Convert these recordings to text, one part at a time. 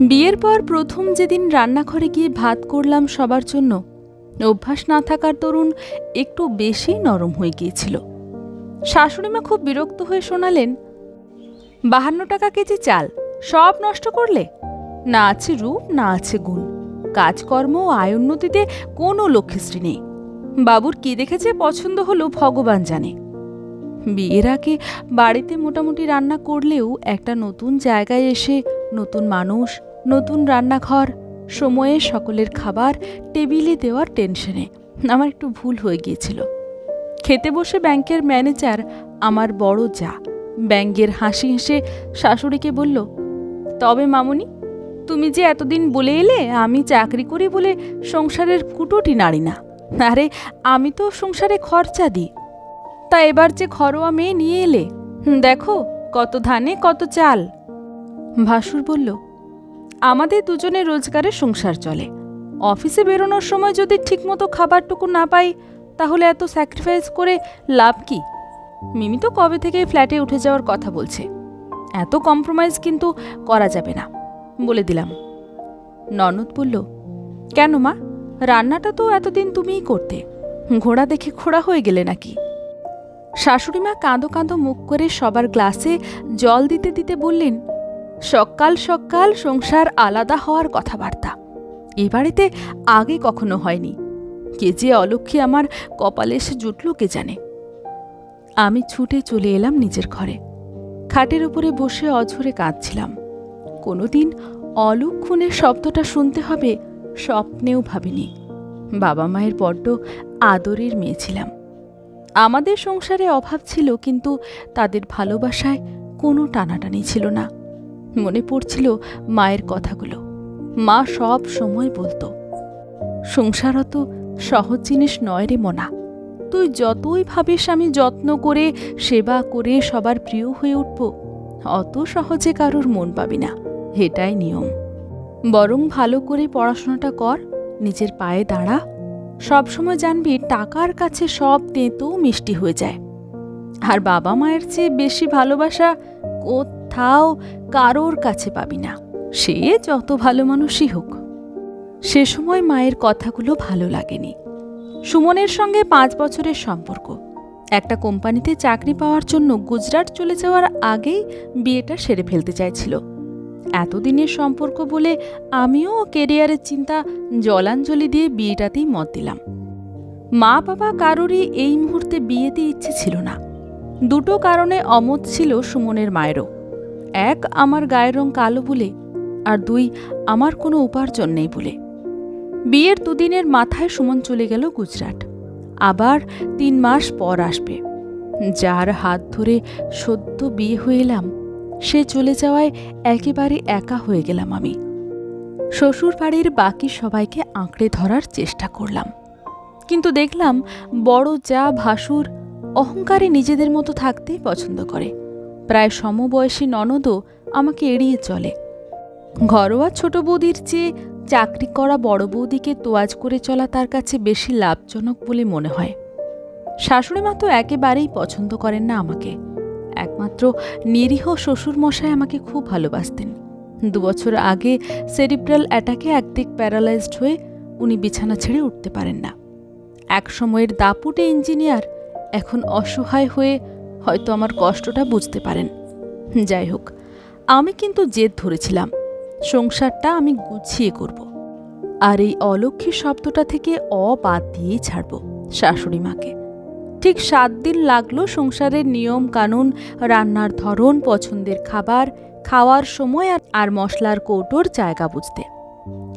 বিয়ের পর প্রথম যেদিন রান্নাঘরে গিয়ে ভাত করলাম সবার জন্য, অভ্যাস না থাকার দরুন একটু বেশি নরম হয়ে গিয়েছিল। শাশুড়িমা খুব বিরক্ত হয়ে শোনালেন, বাহান্ন টাকা কেজি চাল, সব নষ্ট করলে? না আছে রূপ, না আছে গুণ। কাজকর্ম ও আয় উন্নতিতে কোনো লক্ষ্যশ্রী নেই। বাবুর কি দেখেছে পছন্দ হলো ভগবান জানে। বিয়ের আগে বাড়িতে মোটামুটি রান্না করলেও একটা নতুন জায়গায় এসে নতুন মানুষ, নতুন রান্নাঘর, সময়ে সকলের খাবার, টেবিলে দেওয়ার টেনশনে। আমার একটু ভুল হয়ে গিয়েছিল। খেতে বসে ব্যাংকের ম্যানেজার আমার বড় যা। ব্যাঙ্গের হাসি হেসে শাশুড়িকে বলল, তবে মামুনি, তুমি যে এতদিন বলে এলে, আমি চাকরি করি বলে সংসারের কুটোটি নাড়ি না। আরে, আমি তো সংসারে খরচা দিই। তা এবার যে ঘরোয়া মেয়ে নিয়ে এলে, দেখো কত ধানে, কত চাল। ভাসুর বলল, আমাদের দুজনের রোজগারে সংসার চলে। অফিসে বেরোনোর সময় যদি ঠিকমতো খাবারটুকু না পাই, তাহলে এত স্যাক্রিফাইস করে লাভ কি? মিমি তো কবে থেকে ফ্ল্যাটে উঠে যাওয়ার কথা বলছে। এত কম্প্রোমাইজ কিন্তু করা যাবে না, বলে দিলাম। ননদ বলল, কেন মা? রান্নাটা তো এতদিন তুমিই করতে। ঘোড়া দেখে ঘোড়া হয়ে গেলে নাকি? শাশুড়িমা কাঁদো কাঁদো মুখ করে সবার গ্লাসে জল দিতে দিতে বললেন সকাল সকাল সংসার আলাদা হওয়ার কথাবার্তা। এ বাড়িতে আগে কখনো হয়নি। কে যে অলক্ষী আমার কপালে এসে জুটল কে জানে। আমি ছুটে চলে এলাম নিজের ঘরে। খাটের উপরে বসে অঝরে কাঁদছিলাম। কোনোদিন অলক্ষণের শব্দটা শুনতে হবে স্বপ্নেও ভাবিনি। বাবা মায়ের বড্ড আদরের মেয়ে ছিলাম। আমাদের সংসারে অভাব ছিল কিন্তু তাদের ভালোবাসায় কোনো টানাটানি ছিল না। মনে পড়ছিল মায়ের কথাগুলো। মা সব সময় বলতো, সংসার অত সহজ জিনিস নয় রে মনা। তুই যতই ভাবিস আমি যত্ন করে, সেবা করে সবার প্রিয় হয়ে উঠব, অত সহজে কারোর মন পাবি না। এটাই নিয়ম। বরং ভালো করে পড়াশোনাটা কর, নিজের পায়ে দাঁড়া। সবসময় জানবি টাকার কাছে সব তেঁতো মিষ্টি হয়ে যায়। আর বাবা মায়ের চেয়ে বেশি ভালোবাসা কোথাও কারোর কাছে পাবি না। সে যত ভালো মানুষই হোক। সে সময় মায়ের কথাগুলো ভালো লাগেনি। সুমনের সঙ্গে পাঁচ বছরের সম্পর্ক। একটা কোম্পানিতে চাকরি পাওয়ার জন্য গুজরাট চলে যাওয়ার আগেই বিয়েটা সেরে ফেলতে চাইছিল। এতদিনের সম্পর্ক বলে আমিও কেরিয়ারের চিন্তা জলাঞ্জলি দিয়ে বিয়েটাতেই মত দিলাম। মা বাবা কারোরই এই মুহূর্তে বিয়েতে ইচ্ছে ছিল না। দুটো কারণে অমত ছিল সুমনের মায়েরও। এক, আমার গায়ের রং কালো বলে, আর দুই, আমার কোনো উপার্জন নেই বলে। বিয়ের দুদিনের মাথায় সুমন চলে গেল গুজরাট। আবার তিন মাস পর আসবে। যার হাত ধরে সদ্য বিয়ে হয়ে এলাম, সে চলে যাওয়ায় একেবারে একা হয়ে গেলাম আমি। শ্বশুর বাড়ির বাকি সবাইকে আঁকড়ে ধরার চেষ্টা করলাম। কিন্তু দেখলাম বড় যা ভাসুর অহংকারে নিজেদের মতো থাকতেই পছন্দ করে। প্রায় সমবয়সী ননদও আমাকে এড়িয়ে চলে। ঘরোয়া ছোট বৌদির চেয়ে চাকরি করা বড় বৌদিকে তোয়াজ করে চলা তার কাছে বেশি লাভজনক বলে মনে হয়। শাশুড়ি মা তো একেবারেই পছন্দ করেন না আমাকে। একমাত্র নিরীহ শ্বশুরমশাই আমাকে খুব ভালোবাসতেন। দুবছর আগে সেরিব্রাল অ্যাটাকে একদিক প্যারালাইজড হয়ে উনি বিছানা ছেড়ে উঠতে পারেন না। এক সময়ের দাপুটে ইঞ্জিনিয়ার এখন অসহায় হয়ে হয়তো আমার কষ্টটা বুঝতে পারেন। যাই হোক, আমি কিন্তু জেদ ধরেছিলাম। সংসারটা আমি গুছিয়ে করব। আর এই অলক্ষী শব্দটা থেকে অ বাদ দিয়েই ছাড়ব শাশুড়ি মাকে। ঠিক সাত দিন লাগল সংসারের নিয়ম কানুন রান্নার ধরন, পছন্দের খাবার, খাওয়ার সময় আর- মশলার কৌটোর জায়গা বুঝতে।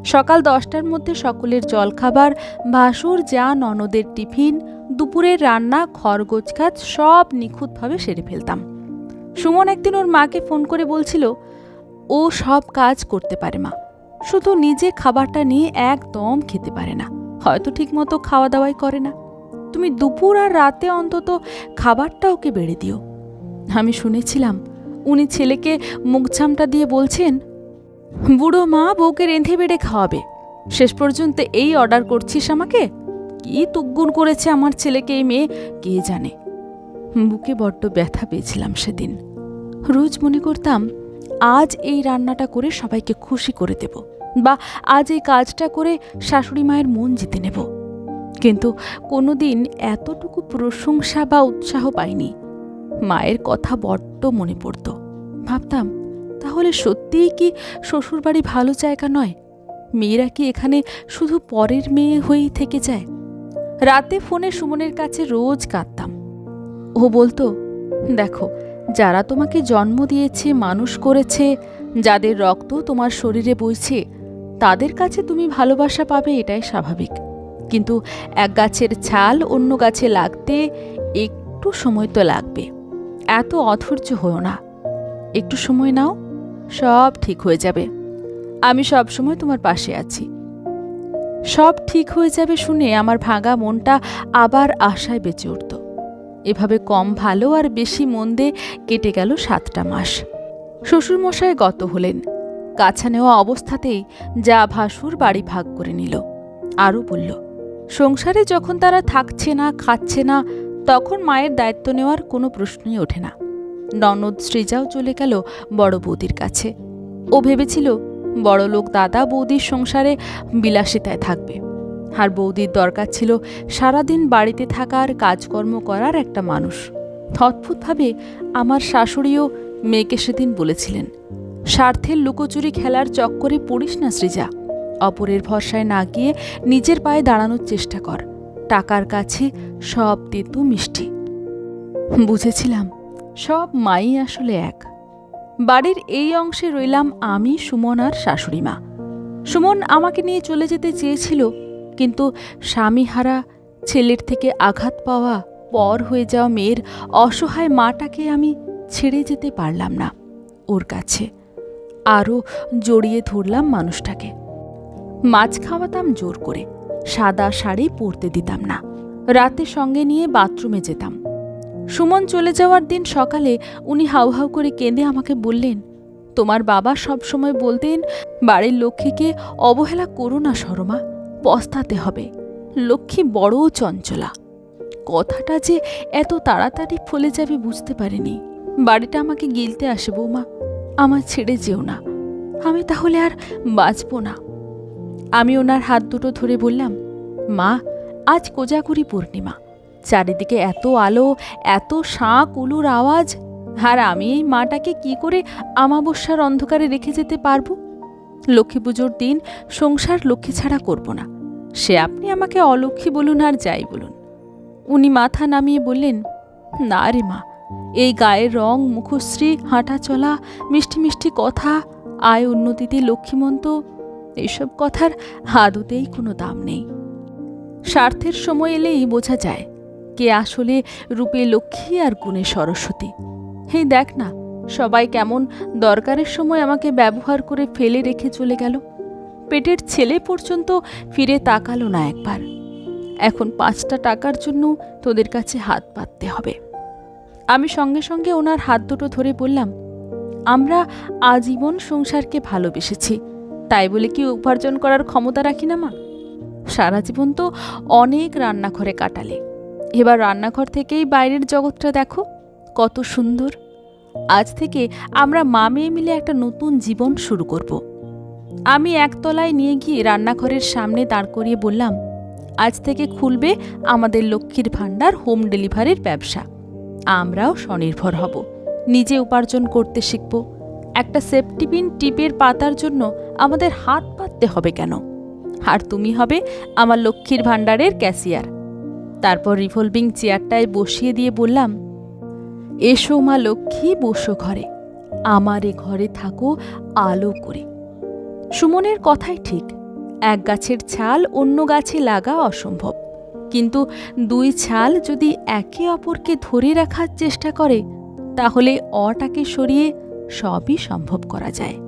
সকাল দশটার মধ্যে সকলের জলখাবার ভাসুর যা ননদের টিফিন দুপুরের রান্না খরগোছকাজ সব নিখুঁতভাবে সেরে ফেলতাম। সুমন একদিন ওর মাকে ফোন করে বলছিল, ও সব কাজ করতে পারে মা। শুধু নিজে খাবারটা নিয়ে একদম খেতে পারে না। হয়তো ঠিকমতো খাওয়া দাওয়াই করে না। তুমি দুপুর আর রাতে অন্তত খাবারটা ওকে বেড়ে দিও। আমি শুনেছিলাম, উনি ছেলেকে মুখঝামটা দিয়ে বলছেন, বুড়ো মা বউকে রেঁধে বেড়ে খাওয়াবে। শেষ পর্যন্ত এই অর্ডার করছিস আমাকে? কি তুগ্গুন করেছে আমার ছেলেকে এই মেয়ে? কে জানে? বুকে বড্ড ব্যথা পেয়েছিলাম সেদিন। রোজ মনে করতাম, আজ এই রান্নাটা করে সবাইকে খুশি করে দেব, বা আজ এই কাজটা করে শাশুড়ি মায়ের মন জিতে নেব। কিন্তু কোনোদিন এতটুকু প্রশংসা বা উৎসাহ পাইনি। মায়ের কথা বড্ড মনে পড়তো। ভাবতাম, তাহলে সত্যিই কি শ্বশুরবাড়ি ভালো জায়গা নয়? মেয়েরা কি এখানে শুধু পরের মেয়ে হয়েই থেকে যায়? রাতে ফোনে সুমনের কাছে রোজ কাঁদতাম। ও বলতো, দেখো, যারা তোমাকে জন্ম দিয়েছে, মানুষ করেছে, যাদের রক্ত তোমার শরীরে বইছে, তাদের কাছে তুমি ভালোবাসা পাবে, এটাই স্বাভাবিক। কিন্তু এক গাছের ছাল অন্য গাছে লাগতে একটু সময় তো লাগবে। এত অধৈর্য হও না। একটু সময় নাও, সব ঠিক হয়ে যাবে। আমি সব সময় তোমার পাশে আছি। সব ঠিক হয়ে যাবে শুনে আমার ভাঙা মনটা আবার আশায় বেঁচে উঠত। এভাবে কম ভালো আর বেশি মন্দে কেটে গেল সাতটা মাস। শ্বশুরমশাই গত হলেন। কাছা নেওয়া অবস্থাতেই যা ভাসুর বাড়ি ভাগ করে নিল। আরও বলল, সংসারে যখন তারা থাকছে না, খাচ্ছে না, তখন মায়ের দায়িত্ব নেওয়ার কোনো প্রশ্নই ওঠে না। ননদ সৃজাও চলে গেল বড় বৌদির কাছে। ও ভেবেছিল বড়লোক দাদা বৌদির সংসারে বিলাসিতায় থাকবে। আর বৌদির দরকার ছিল সারাদিন বাড়িতে থাকার কাজকর্ম করার একটা মানুষ। অদ্ভুতভাবে আমার শাশুড়িও মেয়েকে সেদিন বলেছিলেন, স্বার্থের লুকোচুরি খেলার চক্করে পড়িস না সৃজা। অপরের ভরসায় না গিয়ে নিজের পায়ে দাঁড়ানোর চেষ্টা কর। টাকার কাছে সব তেতু মিষ্টি। বুঝেছিলাম, সব মাই আসলে এক। বাড়ির এই অংশে রইলাম আমি, সুমন আর শাশুড়ি মা সুমন আমাকে নিয়ে চলে যেতে চেয়েছিল, কিন্তু স্বামীহারা ছেলের থেকে আঘাত পাওয়া পর হয়ে যাওয়া মেয়ের অসহায় মাটাকে আমি ছেড়ে যেতে পারলাম না ওর কাছে। আরও জড়িয়ে ধরলাম মানুষটাকে। মাছ খাওয়াতাম জোর করে, সাদা শাড়ি পরতে দিতাম না। রাতে সঙ্গে নিয়ে বাথরুমে যেতাম। সুমন চলে যাওয়ার দিন সকালে উনি হাউ হাউ করে কেঁদে আমাকে বললেন, তোমার বাবা সব সময় বলতেন, বাড়ির লক্ষ্মীকে অবহেলা করো না শর্মা পস্তাতে হবে। লক্ষ্মী বড় চঞ্চলা। কথাটা যে এত তাড়াতাড়ি ফলে যাবে বুঝতে পারিনি। বাড়িটা আমাকে গিলতে আসে বৌমা আমার ছেড়ে যেও না। আমি তাহলে আর বাঁচব না। আমি ওনার হাত দুটো ধরে বললাম, মা, আজ কোজাগুরি পূর্ণিমা। চারিদিকে এত আলো, এত শাঁখ উলুর আওয়াজ। আর আমি এই মাটাকে কি করে আমাবস্যার অন্ধকারে রেখে যেতে পারব? লক্ষ্মী পুজোর দিন সংসার লক্ষ্মী ছাড়া করব না। সে আপনি আমাকে অলক্ষ্মী বলুন আর যাই বলুন। উনি মাথা নামিয়ে বললেন, না রে মা, এই গায়ের রং, মুখশ্রী, হাঁটা চলা, মিষ্টি মিষ্টি কথা, আয় উন্নতিতে লক্ষ্মীমন্ত এইসব কথার হাদুতেই কোনো দাম নেই। স্বার্থের সময় এলেই বোঝা যায় কে আসলে রূপে লক্ষ্মী আর গুণে সরস্বতী? হেই দেখ না, সবাই কেমন দরকারের সময় আমাকে ব্যবহার করে ফেলে রেখে চলে গেল। পেটের ছেলে পর্যন্ত ফিরে তাকালো না একবার। এখন পাঁচটা টাকার জন্য তোদের কাছে হাত পাততে হবে। আমি সঙ্গে সঙ্গে ওনার হাত দুটো ধরে বললাম, আমরা আজীবন সংসারকে ভালোবেসেছি। তাই বলে কি উপার্জন করার ক্ষমতা রাখি না মা? সারা জীবন তো অনেক রান্নাঘরে কাটালে। এবার রান্নাঘর থেকেই বাইরের জগৎটা দেখো, কত সুন্দর। আজ থেকে আমরা মা মেয়ে মিলে একটা নতুন জীবন শুরু করব। আমি একতলায় নিয়ে গিয়ে রান্নাঘরের সামনে দাঁড় করিয়ে বললাম, আজ থেকে খুলবে আমাদের লক্ষ্মীর ভাণ্ডার হোম ডেলিভারির ব্যবসা। আমরাও স্বনির্ভর হব। নিজে উপার্জন করতে শিখব। একটা সেফটি পিন টিপের পাতার জন্য আমাদের হাত পাততে হবে কেন? আর তুমি হবে আমার লক্ষ্মীর ভাণ্ডারের ক্যাশিয়ার। তারপর রিভলভিং চেয়ারটায় বসিয়ে দিয়ে বললাম, এসো মা লক্ষ্মী, বসো ঘরে। আমার এ ঘরে থাকো আলো করে। সুমনের কথাই ঠিক। এক গাছের ছাল অন্য গাছে লাগা অসম্ভব। কিন্তু দুই ছাল যদি একে অপরকে ধরে রাখার চেষ্টা করে, তাহলে অটাকে সরিয়ে সবই সম্ভব করা যায়।